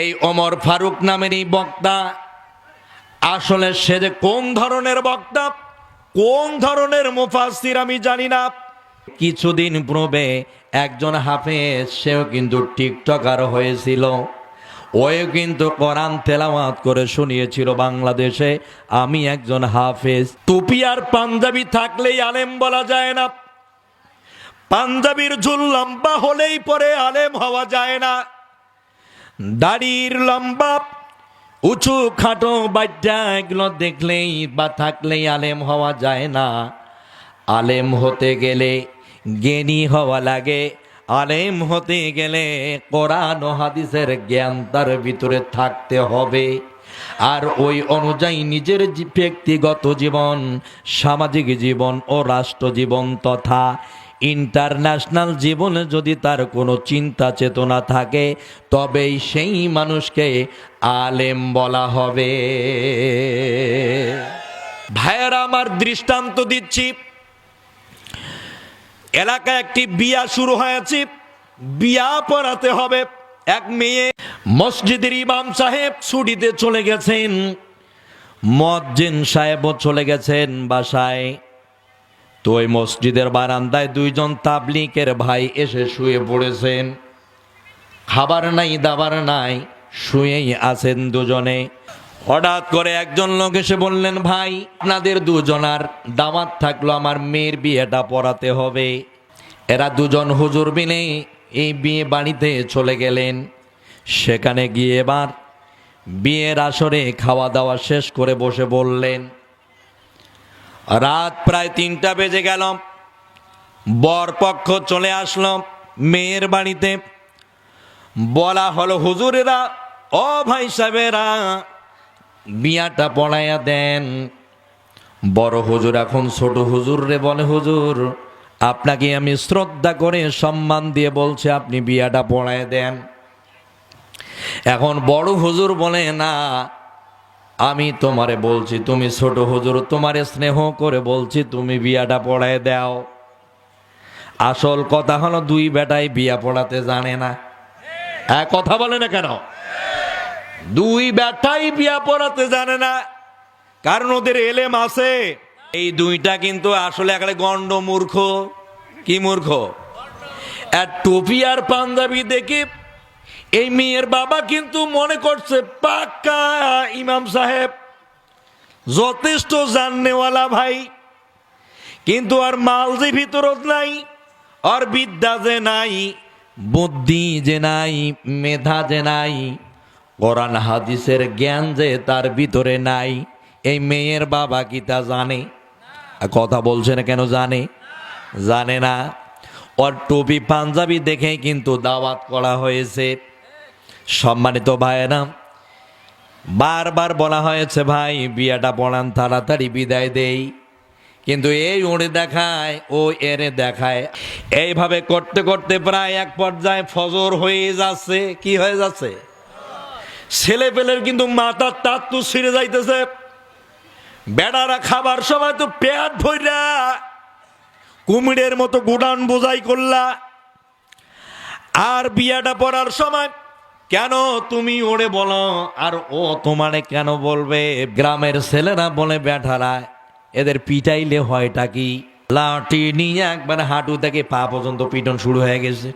এই ওমর ফারুক নামের এই বক্তা, আসলে সে যে কোন ধরনের বক্তা, কোন ধরনের মুফাসির আমি জানি না। কিছুদিন পূর্বে একজন হাফেজ, সেও কিন্তু টিকটকার হয়েছিল। ওও কিন্তু কোরআন তেলাওয়াত করে শুনিয়েছিল বাংলাদেশে, আমি একজন হাফেজ। টুপি আর পাঞ্জাবি থাকলেই আলেম বলা যায় না। পাঞ্জাবির ঝুল লম্বা হলেই পরে আলেম হওয়া যায় না। দাড়ির লম্বা, উঁচু খাটো বাচ্চা এগুলো দেখলেই বা থাকলেই আলেম হওয়া যায় না। আলেম হতে গেলে জ্ঞানী হওয়া লাগে। আলেম হতে গেলে কোরআন হাদিসের জ্ঞান তার ভিতরে থাকতে হবে। আর ওই অনুযায়ী নিজের ব্যক্তিগত জীবন, সামাজিক জীবন ও রাষ্ট্র জীবন তথা ইন্টারন্যাশনাল জীবনে যদি তার কোনো চিন্তা চেতনা থাকে, তবেই সেই মানুষকে আলেম বলা হবে। ভাইয়েরা, আমার দৃষ্টান্ত দিচ্ছি। এলাকায় একটি বিয়া শুরু হয়েছে। বিয়া পড়াতে হবে। এক মেয়ে মসজিদের ইমাম সাহেব ছুটিতে চলে গেছেন। মজ্জিন সাহেবও চলে গেছেন বাসায়। তো ওই মসজিদের বারান্দায় দুইজন তাবলিকের ভাই এসে শুয়ে পড়েছেন। খাবার নাই, দাবার নাই, শুয়েই আছেন দুজনে। হঠাৎ করে একজন লোক এসে বললেন, ভাই, আপনাদের দুজনার দামাত থাকল আমার মেয়ের বিয়েটা পড়াতে হবে। এরা দুজন হুজুর বিনে এই বিয়ে বাড়িতে চলে গেলেন। সেখানে গিয়ে এবার বিয়ের আসরে খাওয়া দাওয়া শেষ করে বসে বললেন রাত প্রায় তিনটা বেজে গেল। বরপক্ষ চলে আসলো মেয়ের বাড়িতে। বলা হলো, হুজুরেরা, ও ভাই সাহেবেরা, বিয়াটা পড়াইয়া দেন। বড় হুজুর, এখন ছোট হুজুর রে, বলে, হুজুর, আপনাকে আমি শ্রদ্ধা করে সম্মান দিয়ে বলছি, আপনি বিয়াটা পড়ায় দেন। এখন বড় হুজুর বলে, না আমি তোমারে বলছি, তুমি ছোট হুজুর, তোমারে স্নেহ করে বলছি, তুমি বিয়াটা পড়ায় দাও। আসল কথা হলো, দুই বেটাই বিয়া পড়াতে জানে না। হ্যাঁ কথা বলে না কেন? দুই বেটাই বিয়া পড়াতে জানে না। কারণ ওদের এলেম আছে। এই দুইটা কিন্তু আসলে একটা গন্ড মূর্খ। কি মূর্খ? আর টুপি আর পাঞ্জাবি দেখে এই মেয়ের বাবা কিন্তু মনে করছে, পাক্কা ইমাম সাহেব, যথেষ্ট জাননেওয়ালা ভাই। কিন্তু আর মাল যে ভিতরত নাই, আর বিদ্যা যে নাই, বুদ্ধি যে নাই, মেধা যে নাই, কোরআন হাদিসের জ্ঞান যে তার ভিতরে নাই, এই মেয়ের বাবা কি তা জানে? কথা বলছে না কেন জানে? জানে না। ওর টুপি পাঞ্জাবি দেখে কিন্তু দাওয়াত করা হয়েছে। সম্মানিত ভাইয়েরা, বারবার বলা হয়েছে ভাই, বিয়াটা পড়ান, তাড়াতাড়ি বিদায় দেই। কিন্তু এই উড়ে দেখায়, ও এরে দেখায়, এইভাবে করতে করতে প্রায় এক পর্যায়ে ফজর হয়ে যাচ্ছে। কি হয়ে যাচ্ছে? ছেলে পেলের কিন্তু মাথার তার তো ছিঁড়ে যাইতেছে। বেড়ারা খাবার সময় তো পেট ভইরা, কুমিরের মতো গুডান বোঝাই করলা। আর বিয়াটা পড়ার সময় কেন তুমি ওরে বলো? আর ও তোমারে কেন বলবে? গ্রামের ছেলেরা বলে বেঠারা এদের পিটাইলে হয়টা কি? লাঠি নিয়ে একবার হাঁটু থেকে পা পর্যন্ত পিটন শুরু হয়ে গেছে।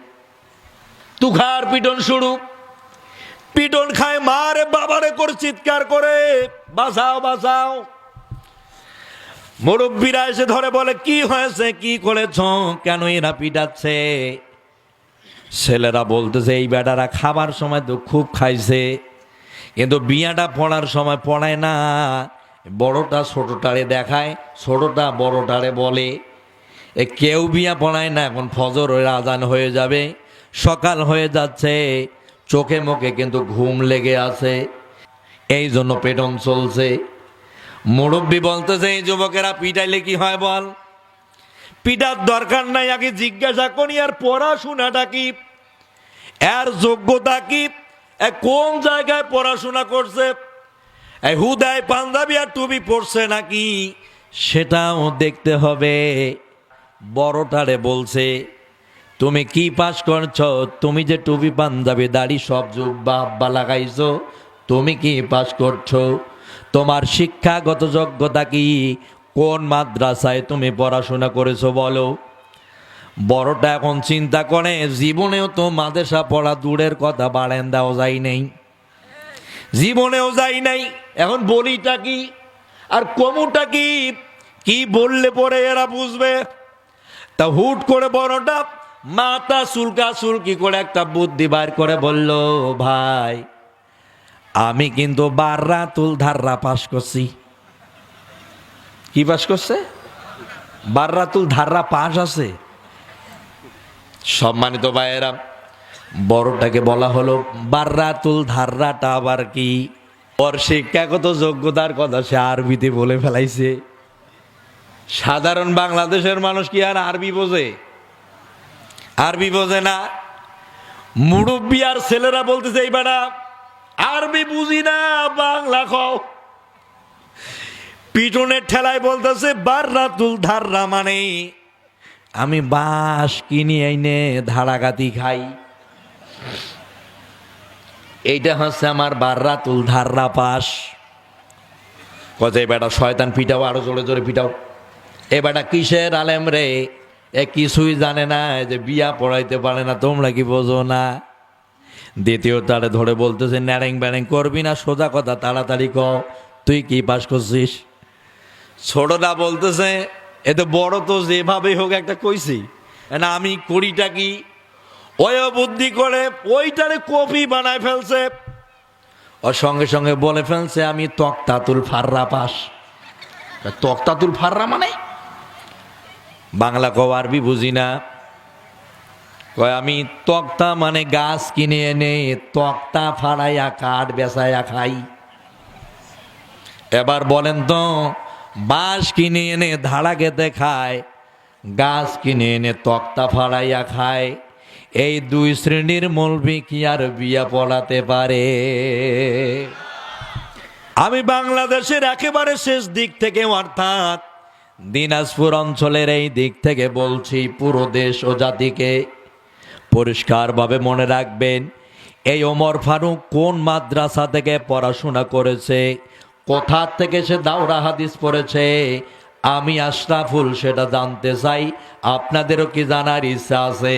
তুখার পিটন শুরু। পিটন খায় মারে বাবারে করে চিৎকার করে। বাঁচাও বাঁচাও। মুরব্বীরা এসে ধরে বলে, কি হয়েছে? কি করেছ? কেন এরা পিটাচ্ছে? ছেলেরা বলতেছে, এই বেটারা খাবার সময় তো খুব খাইছে, কিন্তু বিয়াটা পড়ার সময় পড়ায় না। বড়টা ছোটটারে দেখায়, ছোটটা বড়টারে বলে, এ কেউ বিয়া পড়ায় না, এখন ফজর ওই আজান হয়ে যাবে, সকাল হয়ে যাচ্ছে, চোখে মুখে কিন্তু ঘুম লেগে আছে, এই জন্য পেটন চলছে। মুরব্বী বলতেছে, এই যুবকেরা পিটাইলে কি হয় বল? পিটার দরকার নাই, আগে জিজ্ঞাসা করি, আর পড়াশোনাটা কি এর যোগ্যতা কি? কোন জায়গায় পড়াশোনা করছে? হুদায় পাঞ্জাবি আর টুপি পড়ছে নাকি? সেটাও দেখতে হবে। বড়টারে বলছে, তুমি কি পাস করছ? তুমি যে টুপি, পাঞ্জাবি, দাড়ি সব জুব্বা আব্বা লাগাইছো, তুমি কি পাস করছ? তোমার শিক্ষাগত যোগ্যতা কি? কোন মাদ্রাসায় তুমি পড়াশোনা করেছ বলো? বড়টা এখন চিন্তা করে, জীবনেও তো মাদ্রাসা পড়া দূরের কথা বাড়েন দেওয়া যায় নেই। জীবনেও যাই নাই। এখন বলিটা কি? আর কমুটা কি? কি বললে পরে এরা বুঝবে? তা হুট করে বড়টা মাথা চুলকা চুলকি করে একটা বুদ্ধি বার করে বলল, ভাই, আমি কিন্তু বাররা তুল ধাররা পাস করছি। কি পাস করছে? বাররা তুল ধাররা পাস আছে। সম্মানিত ভাইয়েরা, বড়টাকে বলা হলো, বাররাতুল ধাররাটা আবার কি? ওর শিক্ষাগত যোগ্যতার কথা সে আরবিতে বলে ফেলাইছে। সাধারণ বাংলাদেশের মানুষ কি আর আরবি বোঝে? আরবি বোঝে না। মুরব্বী আর ছেলেরা বলতেছে, এই বেড়া আরবি বুঝি না, বাংলা খাও পিটনের ঠেলায় বলতেছে, বাররাতুল ধাররা মানে আমি বাঁশ কিনি এনে ধারাগাতি খাই। এইটা হচ্ছে আমার বাররাতুল ধাররা পাশ। কথাই বেটা, শয়তান পিটাও, আরও জোরে জোরে পিটাও। এ বেটা, কিসের আলেম রে? এ কিছুই জানে না যে বিয়া পড়াইতে পারে না, তোমরা কি বোঝো না? দ্বিতীয় তারে ধরে বলতেছে ন্যারেং ব্যারেং করবি না, সোজা কথা, তাড়াতাড়ি ক তুই কি পাস করছিস? ছোটটা বলতেছে এ তো বড় তো যেভাবে হোক একটা কইছি। না, আমি করিটা কি? ওই বুদ্ধি করে ওইটারে কপি বানায় ফেলছে। ওর সঙ্গে সঙ্গে বলে ফেলছে, আমি তক্তাতুল ফাররা পাস। তক্তাতুল ফাররা মানে? বাংলা কও আরবি বুঝি না। কয়, আমি তক্তা মানে গাছ কিনে এনে তক্তা ফাড়াইয়া কাঠ বেসাইয়া খাই। এবার বলেন তো বাঁশ কিনে এনে ধাড়া খেতে খায় গাছ কিনে এনে তক্তা ফাড়াইয়া খায়। এই দুই শ্রেণির মলবি কি আর বিয়া পড়াতে পারে? আমি বাংলাদেশের একেবারে শেষ দিক থেকে, অর্থাৎ দিনাজপুর অঞ্চলের এই দিক থেকে বলছি, পুরো দেশ ও জাতিকে পরিষ্কারভাবে মনে রাখবেন, এই ওমর ফারুক কোন মাদ্রাসা থেকে পড়াশোনা করেছে কোথা থেকে সে দাওরা হাদিস পড়েছে? আমি আশরাফুল সেটা জানতে চাই। আপনাদেরও কি জানার ইচ্ছা আছে?